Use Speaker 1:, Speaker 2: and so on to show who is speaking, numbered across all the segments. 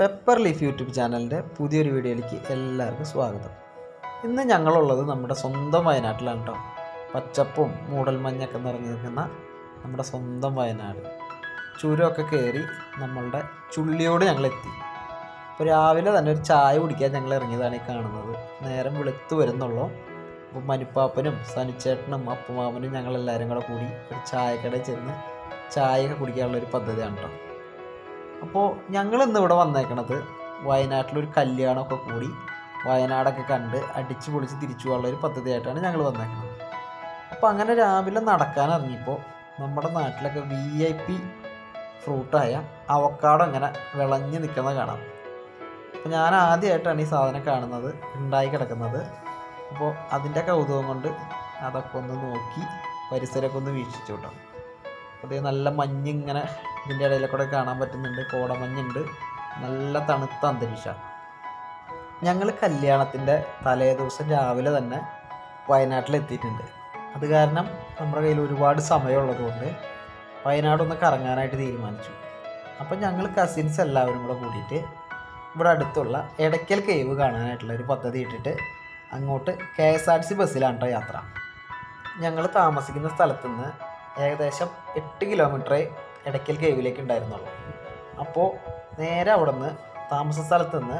Speaker 1: pepper leaf YouTube ചാനലിൻ്റെ പുതിയൊരു വീഡിയോയിലേക്ക് എല്ലാവർക്കും സ്വാഗതം ഇന്ന് ഞങ്ങളുള്ളത് നമ്മുടെ സ്വന്തം വയനാട്ടിലാണ് കേട്ടോ പച്ചപ്പും മൂടൽമഞ്ഞൊക്കെ നിറഞ്ഞു നിൽക്കുന്ന നമ്മുടെ സ്വന്തം വയനാട് ചുരമൊക്കെ കയറി നമ്മളുടെ ചുള്ളിയോട് ഞങ്ങളെത്തി അപ്പോൾ രാവിലെ തന്നെ ഒരു ചായ കുടിക്കാൻ ഞങ്ങൾ ഇറങ്ങിയതാണ് ഈ കാണുന്നത് നേരം വെളുത്തു വരുന്നുള്ളു അപ്പോൾ മനുപ്പാപ്പനും സനിച്ചേട്ടനും അപ്പുമാമനും ഞങ്ങളെല്ലാവരും കൂടെ കൂടി ഒരു ചായക്കടയിൽ ചെന്ന് ചായ കുടിക്കാനുള്ള ഒരു പദ്ധതിയാണ് കേട്ടോ അപ്പോൾ ഞങ്ങൾ ഇന്ന് ഇവിടെ വന്നേക്കണത് വയനാട്ടിലൊരു കല്യാണമൊക്കെ കൂടി വയനാടൊക്കെ കണ്ട് അടിച്ച് പൊളിച്ച് തിരിച്ചു പോകാനുള്ള ഒരു പദ്ധതിയായിട്ടാണ് ഞങ്ങൾ വന്നേക്കുന്നത് അപ്പോൾ അങ്ങനെ രാവിലെ നടക്കാൻ ഇറങ്ങിയപ്പോൾ നമ്മുടെ നാട്ടിലൊക്കെ വി ഐ പി ഫ്രൂട്ടായ അവക്കാടം അങ്ങനെ വിളഞ്ഞ് നിൽക്കുന്നത് കാണാം അപ്പോൾ ഞാൻ ആദ്യമായിട്ടാണ് ഈ സാധനം കാണുന്നത് ഉണ്ടായി കിടക്കുന്നത് അപ്പോൾ അതിൻ്റെ കൗതുകം കൊണ്ട് അതൊക്കെ ഒന്ന് നോക്കി പരിസരമൊക്കെ ഒന്ന് വീക്ഷിച്ചു കേട്ടോ അതേ നല്ല മഞ്ഞ് ഇങ്ങനെ ഇതിൻ്റെ ഇടയിൽ കൂടെ കാണാൻ പറ്റുന്നുണ്ട് കോടമഞ്ഞുണ്ട് നല്ല തണുത്ത അന്തരീക്ഷമാണ് ഞങ്ങൾ കല്യാണത്തിൻ്റെ തലേ ദിവസം രാവിലെ തന്നെ വയനാട്ടിലെത്തിയിട്ടുണ്ട് അത് കാരണം നമ്മുടെ കയ്യിൽ ഒരുപാട് സമയമുള്ളതുകൊണ്ട് വയനാടൊന്ന് കറങ്ങാനായിട്ട് തീരുമാനിച്ചു അപ്പം ഞങ്ങൾ കസിൻസ് എല്ലാവരും കൂടെ കൂടിയിട്ട് ഇവിടെ അടുത്തുള്ള എടയ്ക്കൽ കേവ് കാണാനായിട്ടുള്ള ഒരു പദ്ധതി ഇട്ടിട്ട് അങ്ങോട്ട് K S R T C ബസ്സിലാണ് യാത്ര ഞങ്ങൾ താമസിക്കുന്ന സ്ഥലത്തുനിന്ന് ഏകദേശം എട്ട് കിലോമീറ്ററേ ഇടയ്ക്കൽ കേവിലേക്ക് ഉണ്ടായിരുന്നുള്ളൂ അപ്പോൾ നേരെ അവിടെ നിന്ന് താമസ സ്ഥലത്ത് നിന്ന്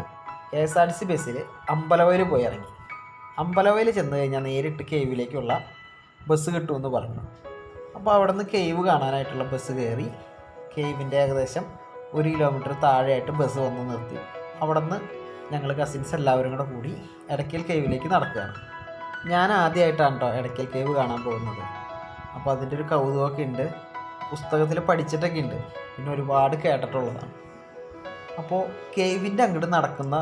Speaker 1: K S R T C ബസ്സിൽ അമ്പലവയിൽ പോയി ഇറങ്ങി അമ്പലവയിൽ ചെന്ന് കഴിഞ്ഞാൽ നേരിട്ട് കേവിലേക്കുള്ള ബസ് കിട്ടുമെന്ന് പറഞ്ഞു അപ്പോൾ അവിടെ നിന്ന് കേവ് കാണാനായിട്ടുള്ള ബസ് കയറി കേവിൻ്റെ ഏകദേശം ഒരു കിലോമീറ്റർ താഴെയായിട്ട് ബസ് വന്ന് നിർത്തി അവിടെ നിന്ന് ഞങ്ങൾ കസിൻസ് എല്ലാവരും കൂടെ കൂടി ഇടയ്ക്കൽ കേവിലേക്ക് നടക്കുകയാണ് ഞാൻ ആദ്യമായിട്ടാണ് കേട്ടോ ഇടയ്ക്കൽ കേവ് കാണാൻ പോകുന്നത് അപ്പോൾ അതിൻ്റെ ഒരു കൗതുകമൊക്കെ ഉണ്ട് പുസ്തകത്തിൽ പഠിച്ചിട്ടൊക്കെ ഉണ്ട് പിന്നെ ഒരുപാട് കേട്ടിട്ടുള്ളതാണ് അപ്പോൾ കേവിൻ്റെ അങ്ങോട്ട് നടക്കുന്ന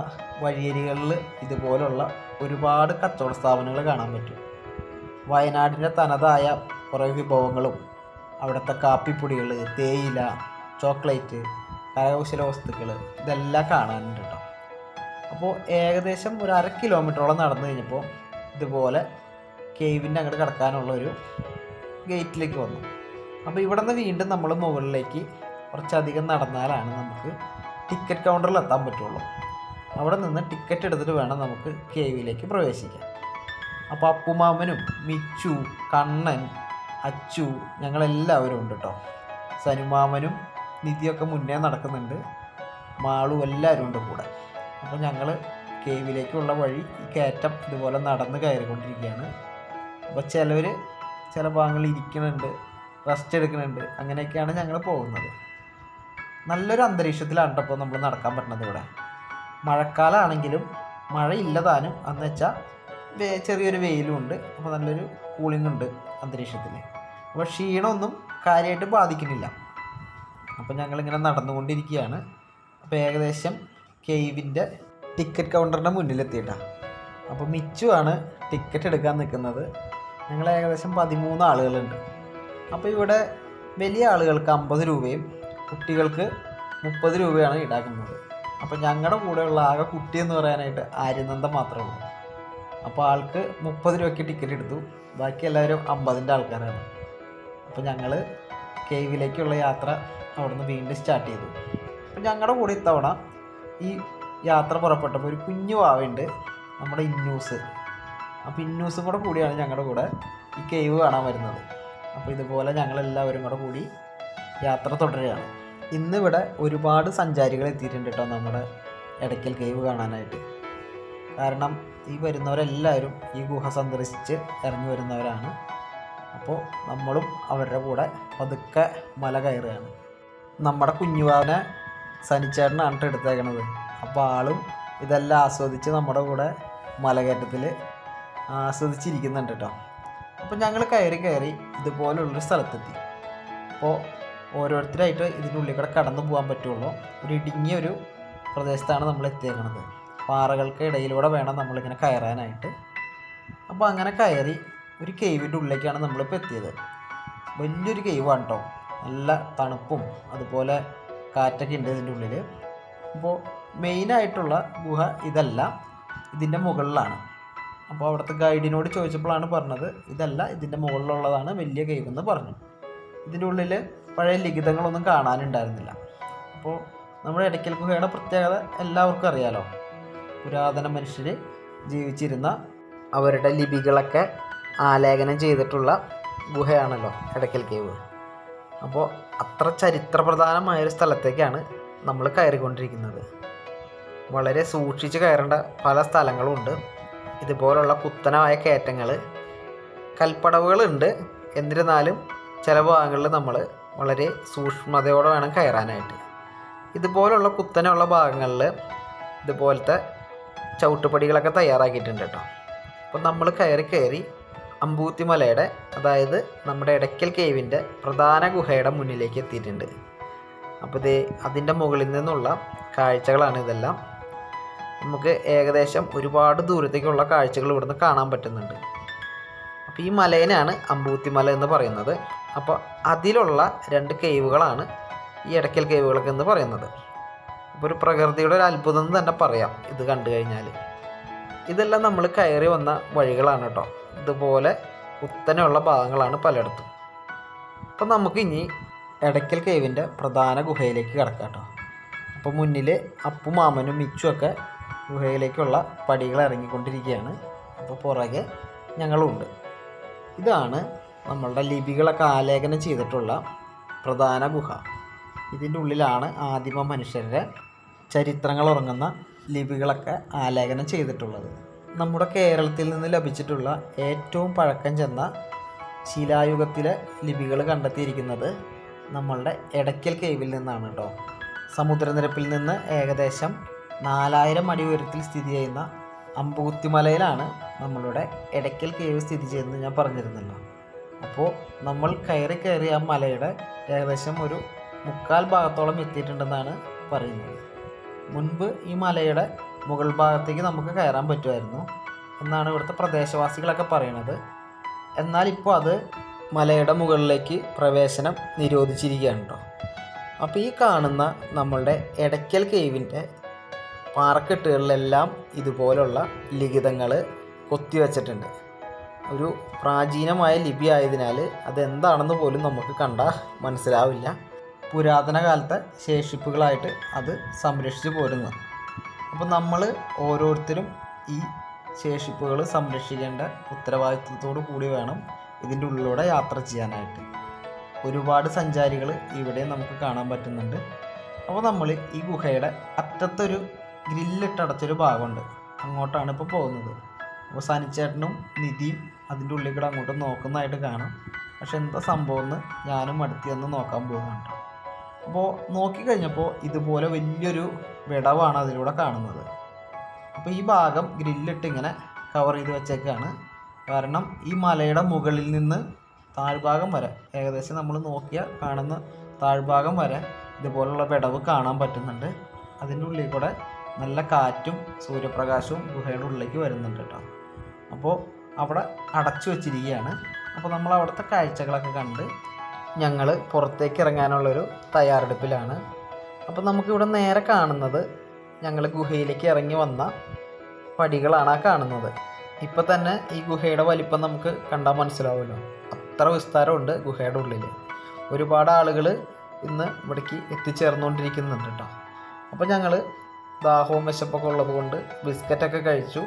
Speaker 1: വഴിയരികളിൽ ഇതുപോലുള്ള ഒരുപാട് കച്ചവട സ്ഥാപനങ്ങൾ കാണാൻ പറ്റും വയനാടിൻ്റെ തനതായ കുറേ വിഭവങ്ങളും അവിടുത്തെ കാപ്പിപ്പൊടികൾ തേയില ചോക്ലേറ്റ് കരകൗശല വസ്തുക്കൾ ഇതെല്ലാം കാണാനുണ്ട് കേട്ടോ അപ്പോൾ ഏകദേശം ഒരു അര കിലോമീറ്ററോളം നടന്നു കഴിഞ്ഞപ്പോൾ ഇതുപോലെ കേവിൻ്റെ അങ്ങോട്ട് കിടക്കാനുള്ളൊരു ഒരു ഗേറ്റിലേക്ക് വന്നു അപ്പോൾ ഇവിടെ നിന്ന് വീണ്ടും നമ്മൾ മുകളിലേക്ക് കുറച്ചധികം നടന്നാലാണ് നമുക്ക് ടിക്കറ്റ് കൗണ്ടറിൽ എത്താൻ പറ്റുള്ളൂ അവിടെ നിന്ന് ടിക്കറ്റ് എടുത്തിട്ട് വേണം നമുക്ക് കേവിലേക്ക് പ്രവേശിക്കാൻ അപ്പോൾ അപ്പുമാമനും മിച്ചു കണ്ണൻ അച്ചു ഞങ്ങളെല്ലാവരും ഉണ്ട് കേട്ടോ സനുമാമനും നിധിയൊക്കെ മുന്നേ നടക്കുന്നുണ്ട് മാളും എല്ലാവരും ഉണ്ട് കൂടെ അപ്പോൾ ഞങ്ങൾ കേവിലേക്കുള്ള വഴി ഈ കയറ്റം ഇതുപോലെ നടന്ന് കയറിക്കൊണ്ടിരിക്കുകയാണ് അപ്പോൾ ചിലവർ ചില ഭാഗങ്ങളിൽ ഇരിക്കുന്നുണ്ട് റെസ്റ്റ് എടുക്കുന്നുണ്ട് അങ്ങനെയൊക്കെയാണ് ഞങ്ങൾ പോകുന്നത് നല്ലൊരു അന്തരീക്ഷത്തിലാണ് കേട്ടോ നമ്മൾ നടക്കാൻ പറ്റുന്നത് ഇവിടെ മഴക്കാലമാണെങ്കിലും മഴയില്ലതാനും എന്ന് വെച്ചാൽ വേ ചെറിയൊരു വെയിലും ഉണ്ട് അപ്പോൾ നല്ലൊരു കൂളിംഗ് ഉണ്ട് അന്തരീക്ഷത്തിൽ അപ്പോൾ ക്ഷീണമൊന്നും കാര്യമായിട്ട് ബാധിക്കുന്നില്ല അപ്പോൾ ഞങ്ങളിങ്ങനെ നടന്നുകൊണ്ടിരിക്കുകയാണ് അപ്പോൾ ഏകദേശം കേവിൻ്റെ ടിക്കറ്റ് കൗണ്ടറിൻ്റെ മുന്നിലെത്തിയിട്ടാണ് അപ്പോൾ മിച്ചുവാണ് ടിക്കറ്റ് എടുക്കാൻ നിൽക്കുന്നത് ഞങ്ങൾ ഏകദേശം പതിമൂന്ന് ആളുകളുണ്ട് അപ്പോൾ ഇവിടെ വലിയ ആളുകൾക്ക് അമ്പത് രൂപയും കുട്ടികൾക്ക് മുപ്പത് രൂപയാണ് ഈടാക്കുന്നത് അപ്പോൾ ഞങ്ങളുടെ കൂടെയുള്ള ആകെ കുട്ടി എന്ന് പറയാനായിട്ട് ആര്യനന്ദം മാത്രമേ ഉള്ളൂ അപ്പോൾ ആൾക്ക് മുപ്പത് രൂപയ്ക്ക് ടിക്കറ്റ് എടുത്തു ബാക്കി എല്ലാവരും അമ്പതിൻ്റെ ആൾക്കാരാണ് അപ്പോൾ ഞങ്ങൾ കേവിലേക്കുള്ള യാത്ര അവിടുന്ന് വീണ്ടും സ്റ്റാർട്ട് ചെയ്തു അപ്പോൾ ഞങ്ങളുടെ കൂടെ ഇത്തവണ ഈ യാത്ര പുറപ്പെട്ടപ്പോൾ ഒരു കുഞ്ഞു വാവുണ്ട് നമ്മുടെ ഇന്നൂസ് അപ്പോൾ ഇന്നൂസും കൂടെ കൂടിയാണ് ഞങ്ങളുടെ കൂടെ ഈ കേവ് കാണാൻ വരുന്നത് അപ്പോൾ ഇതുപോലെ ഞങ്ങളെല്ലാവരും കൂടെ കൂടി യാത്ര തുടരുകയാണ് ഇന്നിവിടെ ഒരുപാട് സഞ്ചാരികൾ എത്തിയിട്ടുണ്ട് കേട്ടോ നമ്മുടെ ഇടയ്ക്കൽ കേവ് കാണാനായിട്ട് കാരണം ഈ വരുന്നവരെല്ലാവരും ഈ ഗുഹ സന്ദർശിച്ച് ഇറങ്ങി വരുന്നവരാണ് അപ്പോൾ നമ്മളും അവരുടെ കൂടെ പതുക്കെ മല കയറുകയാണ് നമ്മുടെ കുഞ്ഞുവാനെ സനിച്ചേട്ടനാണ് എടുത്തേക്കണത് അപ്പോൾ ആളും ഇതെല്ലാം ആസ്വദിച്ച് നമ്മുടെ കൂടെ മലകയറ്റത്തിൽ ആസ്വദിച്ചിരിക്കുന്നുണ്ട് കേട്ടോ അപ്പോൾ ഞങ്ങൾ കയറി കയറി ഇതുപോലുള്ളൊരു സ്ഥലത്തെത്തി അപ്പോൾ ഓരോരുത്തരായിട്ട് ഇതിനുള്ളിൽ കൂടെ കടന്നു പോകാൻ പറ്റുള്ളൂ ഒരു ഇടുങ്ങിയ ഒരു പ്രദേശത്താണ് നമ്മൾ എത്തിയേക്കുന്നത് പാറകൾക്ക് ഇടയിലൂടെ വേണം നമ്മളിങ്ങനെ കയറാനായിട്ട് അപ്പോൾ അങ്ങനെ കയറി ഒരു കെയ്വിൻ്റെ ഉള്ളിലേക്കാണ് നമ്മളിപ്പോൾ എത്തിയത് വലിയൊരു കെയ്വാണ് കേട്ടോ നല്ല തണുപ്പും അതുപോലെ കാറ്റൊക്കെ ഉണ്ട് ഇതിൻ്റെ ഉള്ളിൽ അപ്പോൾ മെയിനായിട്ടുള്ള ഗുഹ ഇതല്ല ഇതിൻ്റെ മുകളിലാണ് അപ്പോൾ അവിടുത്തെ ഗൈഡിനോട് ചോദിച്ചപ്പോഴാണ് പറഞ്ഞത് ഇതല്ല ഇതിൻ്റെ മുകളിലുള്ളതാണ് വലിയ കേവ് എന്ന് പറഞ്ഞു ഇതിൻ്റെ ഉള്ളിൽ പഴയ ലിഖിതങ്ങളൊന്നും കാണാനുണ്ടായിരുന്നില്ല അപ്പോൾ നമ്മുടെ ഇടയ്ക്കൽ ഗുഹയുടെ പ്രത്യേകത എല്ലാവർക്കും അറിയാലോ പുരാതന മനുഷ്യർ ജീവിച്ചിരുന്ന അവരുടെ ലിപികളൊക്കെ ആലേഖനം ചെയ്തിട്ടുള്ള ഗുഹയാണല്ലോ ഇടയ്ക്കൽ കേവ് അപ്പോൾ അത്ര ചരിത്രപ്രധാനമായൊരു സ്ഥലത്തേക്കാണ് നമ്മൾ കയറിക്കൊണ്ടിരിക്കുന്നത് വളരെ സൂക്ഷിച്ച് കയറേണ്ട പല സ്ഥലങ്ങളും ഉണ്ട് ഇതുപോലുള്ള കുത്തനമായ കയറ്റങ്ങൾ കൽപ്പടവുകളുണ്ട് എന്നിരുന്നാലും ചില ഭാഗങ്ങളിൽ നമ്മൾ വളരെ സൂക്ഷ്മതയോടെ വേണം കയറാനായിട്ട് ഇതുപോലുള്ള കുത്തനെയുള്ള ഭാഗങ്ങളിൽ ഇതുപോലത്തെ ചവിട്ടുപടികളൊക്കെ തയ്യാറാക്കിയിട്ടുണ്ട് കേട്ടോ അപ്പോൾ നമ്മൾ കയറി കയറി അമ്പൂത്തിമലയുടെ അതായത് നമ്മുടെ ഇടയ്ക്കൽ കേവിൻ്റെ പ്രധാന ഗുഹയുടെ മുന്നിലേക്ക് എത്തിയിട്ടുണ്ട് അപ്പോൾ ഇത് അതിൻ്റെ മുകളിൽ നിന്നുള്ള കാഴ്ചകളാണ് ഇതെല്ലാം നമുക്ക് ഏകദേശം ഒരുപാട് ദൂരത്തേക്കുള്ള കാഴ്ചകൾ ഇവിടുന്ന് കാണാൻ പറ്റുന്നുണ്ട് അപ്പോൾ ഈ മലയിനാണ് അമ്പൂത്തിമല എന്ന് പറയുന്നത് അപ്പോൾ അതിലുള്ള രണ്ട് കേവുകളാണ് ഈ ഇടയ്ക്കൽ കേവുകളൊക്കെ എന്ന് പറയുന്നത് അപ്പോൾ ഒരു പ്രകൃതിയുടെ ഒരു അത്ഭുതം എന്ന് തന്നെ പറയാം ഇത് കണ്ടു കഴിഞ്ഞാൽ ഇതെല്ലാം നമ്മൾ കയറി വന്ന വഴികളാണ് കേട്ടോ ഇതുപോലെ കുത്തനെയുള്ള ഭാഗങ്ങളാണ് പലയിടത്തും അപ്പം നമുക്കിനി ഇടയ്ക്കൽ കേവിൻ്റെ പ്രധാന ഗുഹയിലേക്ക് കിടക്കാം കേട്ടോ അപ്പോൾ മുന്നിൽ അപ്പു മാമനും മിച്ചുമൊക്കെ ഗുഹയിലേക്കുള്ള പടികൾ ഇറങ്ങിക്കൊണ്ടിരിക്കുകയാണ് അപ്പോൾ പുറകെ ഞങ്ങളുണ്ട് ഇതാണ് നമ്മളുടെ ലിപികളൊക്കെ ആലേഖനം ചെയ്തിട്ടുള്ള പ്രധാന ഗുഹ ഇതിൻ്റെ ഉള്ളിലാണ് ആദിമ മനുഷ്യരുടെ ചരിത്രങ്ങൾ ഉറങ്ങുന്ന ലിപികളൊക്കെ ആലേഖനം ചെയ്തിട്ടുള്ളത് നമ്മുടെ കേരളത്തിൽ നിന്ന് ലഭിച്ചിട്ടുള്ള ഏറ്റവും പഴക്കം ചെന്ന ശിലായുഗത്തിലെ ലിപികൾ കണ്ടെത്തിയിരിക്കുന്നത് നമ്മളുടെ എടയ്ക്കൽ കേവിൽ നിന്നാണ് കേട്ടോ സമുദ്രനിരപ്പിൽ നിന്ന് ഏകദേശം നാലായിരം അടി ഉയരത്തിൽ സ്ഥിതി ചെയ്യുന്ന അമ്പൂത്തിമലയിലാണ് നമ്മളുടെ എടയ്ക്കൽ കേവ് സ്ഥിതി ചെയ്യുന്നത് ഞാൻ പറഞ്ഞിരുന്നല്ലോ അപ്പോൾ നമ്മൾ കയറി കയറി ആ മലയുടെ ഏകദേശം ഒരു മുക്കാൽ ഭാഗത്തോളം എത്തിയിട്ടുണ്ടെന്നാണ് പറയുന്നത് മുൻപ് ഈ മലയുടെ മുകൾ ഭാഗത്തേക്ക് നമുക്ക് കയറാൻ പറ്റുമായിരുന്നു എന്നാണ് ഇവിടുത്തെ പ്രദേശവാസികളൊക്കെ പറയണത് എന്നാൽ ഇപ്പോൾ അത് മലയുടെ മുകളിലേക്ക് പ്രവേശനം നിരോധിച്ചിരിക്കുകയാണ് കേട്ടോ അപ്പോൾ ഈ കാണുന്ന നമ്മളുടെ എടയ്ക്കൽ കേവിൻ്റെ പാർക്കെട്ടുകളിലെല്ലാം ഇതുപോലുള്ള ലിഖിതങ്ങൾ കൊത്തിവെച്ചിട്ടുണ്ട് ഒരു പ്രാചീനമായ ലിപി ആയതിനാൽ അതെന്താണെന്ന് പോലും നമുക്ക് കണ്ടാൽ മനസ്സിലാവില്ല പുരാതന കാലത്തെ ശേഷിപ്പുകളായിട്ട് അത് സംരക്ഷിച്ചു പോരുന്നു അപ്പോൾ നമ്മൾ ഓരോരുത്തരും ഈ ശേഷിപ്പുകൾ സംരക്ഷിക്കേണ്ട ഉത്തരവാദിത്വത്തോടു കൂടി വേണം ഇതിൻ്റെ ഉള്ളിലൂടെ യാത്ര ചെയ്യാനായിട്ട് ഒരുപാട് സഞ്ചാരികൾ ഇവിടെ നമുക്ക് കാണാൻ പറ്റുന്നുണ്ട് അപ്പോൾ നമ്മൾ ഈ ഗുഹയുടെ അറ്റത്തൊരു ഗ്രില്ലിട്ടടച്ചൊരു ഭാഗമുണ്ട് അങ്ങോട്ടാണ് ഇപ്പോൾ പോകുന്നത് അപ്പോൾ സനിച്ചേട്ടനും നിധിയും അതിൻ്റെ ഉള്ളിൽ കൂടെ അങ്ങോട്ട് നോക്കുന്നതായിട്ട് കാണാം പക്ഷെ എന്താ സംഭവം എന്ന് ഞാനും അടുത്ത് ചെന്ന് നോക്കാൻ പോകുന്നുണ്ട് അപ്പോൾ നോക്കിക്കഴിഞ്ഞപ്പോൾ ഇതുപോലെ വലിയൊരു വിടവാണ് അതിലൂടെ കാണുന്നത് അപ്പോൾ ഈ ഭാഗം ഗ്രില്ലിട്ട് ഇങ്ങനെ കവർ ചെയ്ത് വെച്ചേക്കാണ് കാരണം ഈ മലയുടെ മുകളിൽ നിന്ന് താഴ്ഭാഗം വരെ ഏകദേശം നമ്മൾ നോക്കിയ കാണുന്ന താഴ്ഭാഗം വരെ ഇതുപോലുള്ള വിടവ് കാണാൻ പറ്റുന്നുണ്ട് അതിൻ്റെ ഉള്ളിൽ കൂടെ നല്ല കാറ്റും സൂര്യപ്രകാശവും ഗുഹയുടെ ഉള്ളിലേക്ക് വരുന്നുണ്ട് കേട്ടോ അപ്പോൾ അവിടെ അടച്ചു വെച്ചിരിക്കുകയാണ് അപ്പോൾ നമ്മൾ അവിടുത്തെ കാഴ്ചകളൊക്കെ കണ്ട് ഞങ്ങൾ പുറത്തേക്ക് ഇറങ്ങാനുള്ളൊരു തയ്യാറെടുപ്പിലാണ് അപ്പോൾ നമുക്കിവിടെ നേരെ കാണുന്നത് ഞങ്ങൾ ഗുഹയിലേക്ക് ഇറങ്ങി വന്ന പടികളാണ് ആ കാണുന്നത് ഇപ്പോൾ തന്നെ ഈ ഗുഹയുടെ വലിപ്പം നമുക്ക് കണ്ടാൽ മനസ്സിലാവുമല്ലോ അത്ര വിസ്താരമുണ്ട് ഗുഹയുടെ ഉള്ളിൽ ഒരുപാട് ആളുകൾ ഇന്ന് ഇവിടേക്ക് എത്തിച്ചേർന്നുകൊണ്ടിരിക്കുന്നുണ്ട് കേട്ടോ അപ്പോൾ ഞങ്ങൾ ദാഹവും വിശപ്പൊക്കെ ഉള്ളത് കൊണ്ട് ബിസ്ക്കറ്റൊക്കെ കഴിച്ചു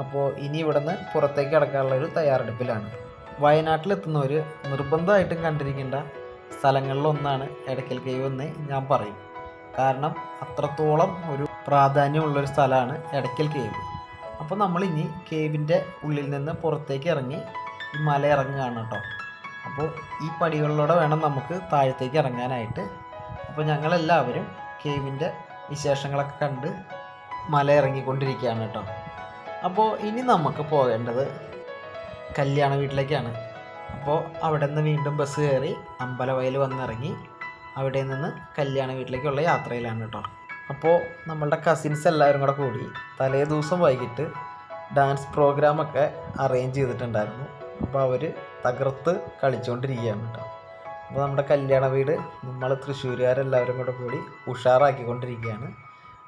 Speaker 1: അപ്പോൾ ഇനി ഇവിടുന്ന് പുറത്തേക്ക് കിടക്കാനുള്ളൊരു ഒരു തയ്യാറെടുപ്പിലാണ് വയനാട്ടിലെത്തുന്നവർ നിർബന്ധമായിട്ടും കണ്ടിരിക്കേണ്ട സ്ഥലങ്ങളിലൊന്നാണ് ഇടയ്ക്കൽ കേവ് എന്ന് ഞാൻ പറയും കാരണം അത്രത്തോളം ഒരു പ്രാധാന്യമുള്ളൊരു സ്ഥലമാണ് ഇടയ്ക്കൽ കേവ് അപ്പോൾ നമ്മൾ ഇനി കേവിൻ്റെ ഉള്ളിൽ നിന്ന് പുറത്തേക്ക് ഇറങ്ങി ഈ മല ഇറങ്ങുകയാണ് കേട്ടോ അപ്പോൾ ഈ പടികളിലൂടെ വേണം നമുക്ക് താഴത്തേക്ക് ഇറങ്ങാനായിട്ട് അപ്പോൾ ഞങ്ങളെല്ലാവരും കേവിൻ്റെ വിശേഷങ്ങളൊക്കെ കണ്ട് മല ഇറങ്ങിക്കൊണ്ടിരിക്കുകയാണ് കേട്ടോ അപ്പോൾ ഇനി നമുക്ക് പോകേണ്ടത് കല്യാണ വീട്ടിലേക്കാണ് അപ്പോൾ അവിടെ നിന്ന് വീണ്ടും ബസ് കയറി അമ്പലവയൽ വന്നിറങ്ങി അവിടെ നിന്ന് കല്യാണ വീട്ടിലേക്കുള്ള യാത്രയിലാണ് കേട്ടോ അപ്പോൾ നമ്മളുടെ കസിൻസ് എല്ലാവരും കൂടെ കൂടി തലേ ദിവസം വൈകിട്ട് ഡാൻസ് പ്രോഗ്രാമൊക്കെ അറേഞ്ച് ചെയ്തിട്ടുണ്ടായിരുന്നു അപ്പോൾ അവർ തകർത്ത് കളിച്ചുകൊണ്ടിരിക്കുകയാണ് കേട്ടോ അപ്പോൾ നമ്മുടെ കല്യാണ വീട് നമ്മൾ തൃശ്ശൂരുകാരെല്ലാവരും കൂടെ കൂടി ഉഷാറാക്കിക്കൊണ്ടിരിക്കുകയാണ്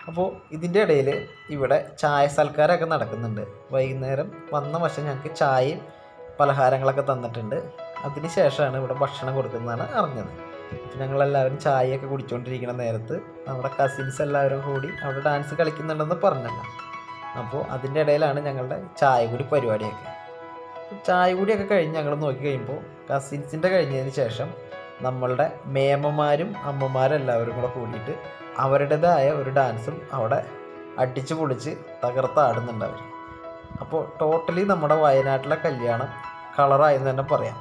Speaker 1: അപ്പോൾ ഇതിൻ്റെ ഇടയിൽ ഇവിടെ ചായ സൽക്കാരമൊക്കെ നടക്കുന്നുണ്ട് വൈകുന്നേരം വന്ന വശം ഞങ്ങൾക്ക് ചായയും പലഹാരങ്ങളൊക്കെ തന്നിട്ടുണ്ട് അതിന് ശേഷമാണ് ഇവിടെ ഭക്ഷണം കൊടുക്കുന്നതാണ് അറിഞ്ഞത് ഞങ്ങളെല്ലാവരും ചായയൊക്കെ കുടിച്ചുകൊണ്ടിരിക്കുന്ന നേരത്ത് നമ്മുടെ കസിൻസ് എല്ലാവരും കൂടി അവിടെ ഡാൻസ് കളിക്കുന്നുണ്ടെന്ന് പറഞ്ഞല്ലോ അപ്പോൾ അതിൻ്റെ ഇടയിലാണ് ഞങ്ങളുടെ ചായ കൂടി പരിപാടിയൊക്കെ ചായ കൂടിയൊക്കെ കഴിഞ്ഞ് ഞങ്ങൾ നോക്കി കഴിയുമ്പോൾ കസിൻസിൻ്റെ കഴിഞ്ഞതിന് ശേഷം നമ്മളുടെ മേമ്മമാരും അമ്മമാരും എല്ലാവരും കൂടെ കൂടിയിട്ട് അവരുടേതായ ഒരു ഡാൻസും അവിടെ അടിച്ചു പൊളിച്ച് തകർത്താടുന്നുണ്ട് അവർ അപ്പോൾ ടോട്ടലി നമ്മുടെ വയനാട്ടിലെ കല്യാണം കളറായി എന്ന് തന്നെ പറയാം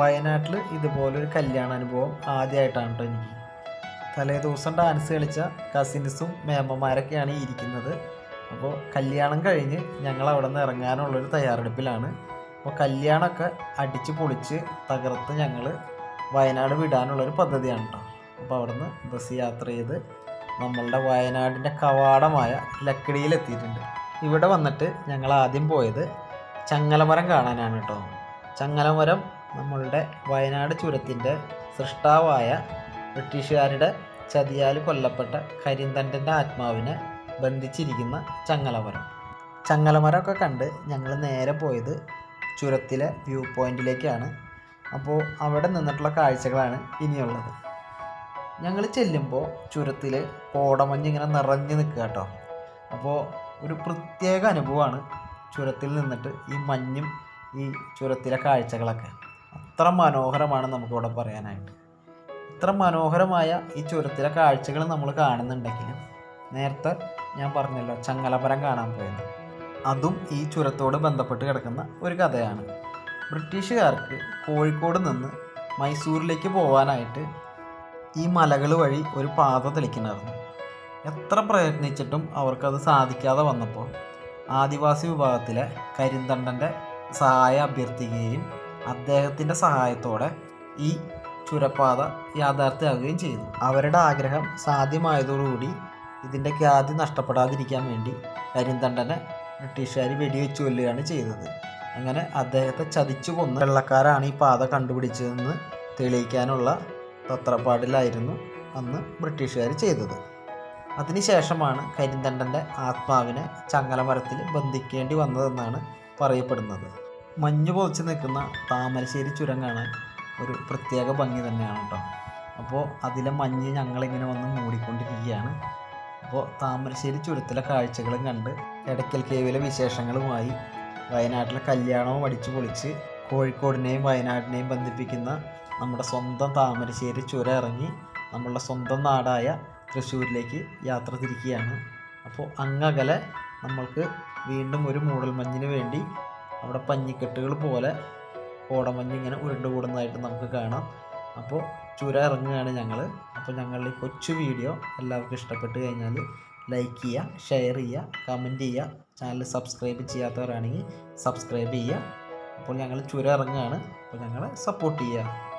Speaker 1: വയനാട്ടിൽ ഇതുപോലൊരു കല്യാണ അനുഭവം ആദ്യമായിട്ടാണ് കേട്ടോ എനിക്ക് തലേ ദിവസം ഡാൻസ് കളിച്ച കസിൻസും മേമ്മമാരൊക്കെയാണ് ഇരിക്കുന്നത് അപ്പോൾ കല്യാണം കഴിഞ്ഞ് ഞങ്ങൾ അവിടെ നിന്ന് ഇറങ്ങാനുള്ളൊരു തയ്യാറെടുപ്പിലാണ് അപ്പോൾ കല്യാണമൊക്കെ അടിച്ച് പൊളിച്ച് തകർത്ത് ഞങ്ങൾ വയനാട് വിടാനുള്ളൊരു പദ്ധതിയാണ് കേട്ടോ അപ്പോൾ അവിടുന്ന് ബസ് യാത്ര ചെയ്ത് നമ്മളുടെ വയനാടിൻ്റെ കവാടമായ ലക്കിടിയിലെത്തിയിട്ടുണ്ട് ഇവിടെ വന്നിട്ട് ഞങ്ങൾ ആദ്യം പോയത് ചങ്ങലമരം കാണാനാണ് കേട്ടോ ചങ്ങലമരം നമ്മളുടെ വയനാട് ചുരത്തിൻ്റെ സൃഷ്ടാവായ ബ്രിട്ടീഷുകാരുടെ ചതിയാൽ കൊല്ലപ്പെട്ട കരിന്തണ്ടൻ്റെ ആത്മാവിനെ ബന്ധിച്ചിരിക്കുന്ന ചങ്ങലമരം ചങ്ങലമരമൊക്കെ കണ്ട് ഞങ്ങൾ നേരെ പോയത് ചുരത്തിലെ വ്യൂ പോയിന്റിലേക്കാണ് അപ്പോൾ അവിടെ നിന്നിട്ടുള്ള കാഴ്ചകളാണ് ഇനിയുള്ളത് ഞങ്ങൾ ചെല്ലുമ്പോൾ ചുരത്തിൽ കോടമഞ്ഞ് ഇങ്ങനെ നിറഞ്ഞു നിൽക്കുക കേട്ടോ അപ്പോൾ ഒരു പ്രത്യേക അനുഭവമാണ് ചുരത്തിൽ നിന്നിട്ട് ഈ മഞ്ഞും ഈ ചുരത്തിലെ കാഴ്ചകളൊക്കെ അത്ര മനോഹരമാണ് നമുക്കിവിടെ പറയാനായിട്ട് ഇത്ര മനോഹരമായ ഈ ചുരത്തിലെ കാഴ്ചകൾ നമ്മൾ കാണുന്നുണ്ടെങ്കിലും നേരത്തെ ഞാൻ പറഞ്ഞല്ലോ ചങ്ങലപരം കാണാൻ പോയത് അതും ഈ ചുരത്തോട് ബന്ധപ്പെട്ട് കിടക്കുന്ന ഒരു കഥയാണ് ബ്രിട്ടീഷുകാർക്ക് കോഴിക്കോട് നിന്ന് മൈസൂരിലേക്ക് പോകാനായിട്ട് ഈ മലകൾ വഴി ഒരു പാത തെളിക്കുന്നുണ്ടായിരുന്നു എത്ര പ്രയത്നിച്ചിട്ടും അവർക്കത് സാധിക്കാതെ വന്നപ്പോൾ ആദിവാസി വിഭാഗത്തിലെ കരിന്തണ്ടൻ്റെ സഹായം അഭ്യർത്ഥിക്കുകയും അദ്ദേഹത്തിൻ്റെ സഹായത്തോടെ ഈ ചുരപ്പാത യാഥാർത്ഥ്യമാകുകയും ചെയ്തു അവരുടെ ആഗ്രഹം സാധ്യമായതോടുകൂടി ഇതിൻ്റെ ഖ്യാതി നഷ്ടപ്പെടാതിരിക്കാൻ വേണ്ടി കരിന്തണ്ടനെ ബ്രിട്ടീഷുകാർ വെടിവെച്ചു കൊല്ലുകയാണ് ചെയ്തത് അങ്ങനെ അദ്ദേഹത്തെ ചതിച്ചു കൊന്ന് വെള്ളക്കാരാണ് ഈ പാത കണ്ടുപിടിച്ചതെന്ന് തെളിയിക്കാനുള്ള തത്രപ്പാടിലായിരുന്നു അന്ന് ബ്രിട്ടീഷുകാർ ചെയ്തത് അതിനുശേഷമാണ് കരിന്തണ്ടൻ്റെ ആത്മാവിനെ ചങ്ങലമരത്തിൽ ബന്ധിക്കേണ്ടി വന്നതെന്നാണ് പറയപ്പെടുന്നത് മഞ്ഞു പൊതിച്ച് നിൽക്കുന്ന താമരശ്ശേരി ചുരം കാണാൻ ഒരു പ്രത്യേക ഭംഗി തന്നെയാണ് കേട്ടോ അപ്പോൾ അതിലെ മഞ്ഞ് ഞങ്ങളിങ്ങനെ വന്ന് മൂടിക്കൊണ്ടിരിക്കുകയാണ് അപ്പോൾ താമരശ്ശേരി ചുരത്തിലെ കാഴ്ചകളും കണ്ട് എടക്കൽ കേവിലെ വിശേഷങ്ങളുമായി വയനാട്ടിലെ കല്യാണവും അടിച്ചു പൊളിച്ച് കോഴിക്കോടിനെയും വയനാടിനെയും ബന്ധിപ്പിക്കുന്ന നമ്മുടെ സ്വന്തം താമരശ്ശേരി ചുരം ഇറങ്ങി നമ്മളുടെ സ്വന്തം നാടായ തൃശ്ശൂരിലേക്ക് യാത്ര തിരിക്കുകയാണ് അപ്പോൾ അങ്ങകലെ നമ്മൾക്ക് വീണ്ടും ഒരു മൂടൽമഞ്ഞിന് വേണ്ടി അവിടെ പഞ്ഞിക്കെട്ടുകൾ പോലെ കോടമഞ്ഞ് ഇങ്ങനെ ഉരുണ്ടുകൂടുന്നതായിട്ട് കൂടുന്നതായിട്ട് നമുക്ക് കാണാം അപ്പോൾ ചുരം ഇറങ്ങുകയാണ് ഞങ്ങൾ അപ്പോൾ ഞങ്ങളുടെ ഈ കൊച്ചു വീഡിയോ എല്ലാവർക്കും ഇഷ്ടപ്പെട്ട് കഴിഞ്ഞാൽ ലൈക്ക് ചെയ്യുക ഷെയർ ചെയ്യുക കമൻറ്റ് ചെയ്യുക ചാനൽ സബ്സ്ക്രൈബ് ചെയ്യാത്തവരാണെങ്കിൽ സബ്സ്ക്രൈബ് ചെയ്യുക അപ്പോൾ ഞങ്ങൾ ചുരം ഇറങ്ങുകയാണ് അപ്പോൾ ഞങ്ങളെ സപ്പോർട്ട് ചെയ്യുക